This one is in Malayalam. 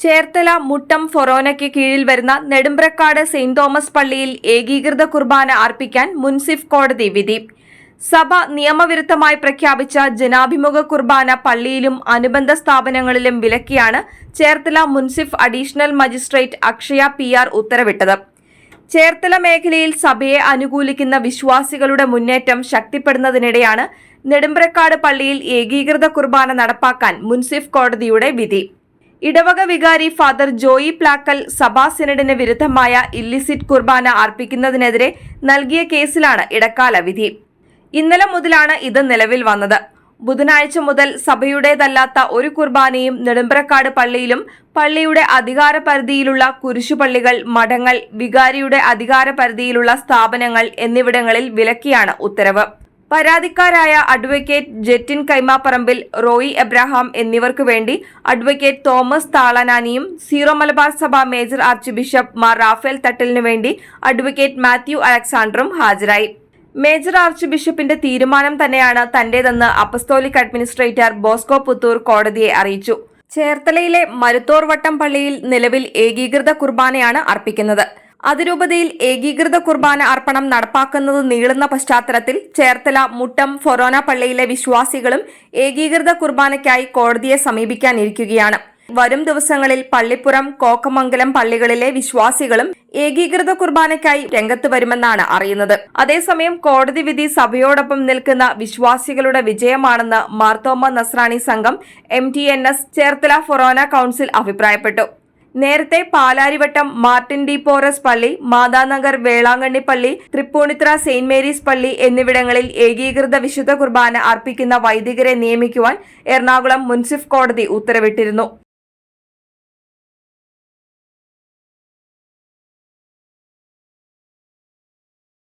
ചേർത്തല മുട്ടം ഫൊറോനയ്ക്ക് കീഴിൽ വരുന്ന നെടുമ്പ്രക്കാട് സെയിന്റ് തോമസ് പള്ളിയിൽ ഏകീകൃത കുർബാന അർപ്പിക്കാൻ മുൻസിഫ് കോടതി വിധി. സഭ നിയമവിരുദ്ധമായി പ്രഖ്യാപിച്ച ജനാഭിമുഖ കുർബാന പള്ളിയിലും അനുബന്ധ സ്ഥാപനങ്ങളിലും വിലക്കിയാണ് ചേർത്തല മുൻസിഫ് additional magistrate Akshaya P R ഉത്തരവിട്ടത്. ചേർത്തല മേഖലയിൽ സഭയെ അനുകൂലിക്കുന്ന വിശ്വാസികളുടെ മുന്നേറ്റം ശക്തിപ്പെടുന്നതിനിടെയാണ് നെടുമ്പ്രക്കാട് പള്ളിയിൽ ഏകീകൃത കുർബാന നടപ്പാക്കാൻ മുൻസിഫ് കോടതിയുടെ വിധി. ഇടവക വികാരി ഫാദർ ജോയി പ്ലാക്കൽ സഭാ സിനഡിന് വിരുദ്ധമായ ഇല്ലിസിറ്റ് കുർബാന അർപ്പിക്കുന്നതിനെതിരെ നൽകിയ കേസിലാണ് ഇടക്കാല വിധി. ഇന്നലെ മുതലാണ് ഇത് നിലവിൽ വന്നത്. ബുധനാഴ്ച മുതൽ സഭയുടേതല്ലാത്ത ഒരു കുർബാനയും നെടുമ്പ്രക്കാട് പള്ളിയിലും പള്ളിയുടെ അധികാര പരിധിയിലുള്ള കുരിശുപള്ളികൾ മഠങ്ങൾ വികാരിയുടെ അധികാര പരിധിയിലുള്ള സ്ഥാപനങ്ങൾ എന്നിവിടങ്ങളിൽ വിലക്കിയാണ് ഉത്തരവ്. പരാതിക്കാരായ അഡ്വക്കേറ്റ് ജെറ്റിൻ കൈമാപ്പറമ്പിൽ റോയി എബ്രഹാം എന്നിവർക്ക് വേണ്ടി അഡ്വക്കേറ്റ് തോമസ് താളനാനിയും സീറോ മലബാർ സഭ major archbishop Mar Raphael തട്ടലിനു വേണ്ടി അഡ്വക്കേറ്റ് മാത്യു അലക്സാണ്ടറും ഹാജരായി. മേജർ ആർച്ച് ബിഷപ്പിന്റെ തീരുമാനം തന്നെയാണ് തന്റേതെന്ന് അപ്പസ്തോലിക് അഡ്മിനിസ്ട്രേറ്റർ ബോസ്കോ പുത്തൂർ കോടതിയെ അറിയിച്ചു. ചേർത്തലയിലെ മരുത്തോർവട്ടം പള്ളിയിൽ നിലവിൽ ഏകീകൃത കുർബാനയാണ് അർപ്പിക്കുന്നത്. അതിരൂപതയിൽ ഏകീകൃത കുർബാന അർപ്പണം നടപ്പാക്കുന്നത് നീളുന്ന പശ്ചാത്തലത്തിൽ ചേർത്തല മുട്ടം ഫൊറോന പള്ളിയിലെ വിശ്വാസികളും ഏകീകൃത കുർബാനയ്ക്കായി കോടതിയെ സമീപിക്കാനിരിക്കുകയാണ്. വരും ദിവസങ്ങളിൽ പള്ളിപ്പുറം കോക്കമംഗലം പള്ളികളിലെ വിശ്വാസികളും ഏകീകൃത കുർബാനയ്ക്കായി രംഗത്ത് വരുമെന്നാണ് അറിയുന്നത്. അതേസമയം കോടതി വിധി സഭയോടൊപ്പം നിൽക്കുന്ന വിശ്വാസികളുടെ വിജയമാണെന്ന് മാർത്തോമ നസ്രാണി സംഘം എം ചേർത്തല ഫൊറോന കൌൺസിൽ അഭിപ്രായപ്പെട്ടു. നേരത്തെ പാലാരിവട്ടം മാർട്ടിൻ ഡി പോറസ് പള്ളി മാതാനഗർ വേളാങ്കണ്ണി പള്ളി തൃപ്പൂണിത്ര സെയിന്റ് മേരീസ് പള്ളി എന്നിവിടങ്ങളിൽ ഏകീകൃത വിശുദ്ധ കുർബാന അർപ്പിക്കുന്ന വൈദികരെ നിയമിക്കുവാൻ എറണാകുളം മുൻസിഫ് കോടതി ഉത്തരവിട്ടിരുന്നു.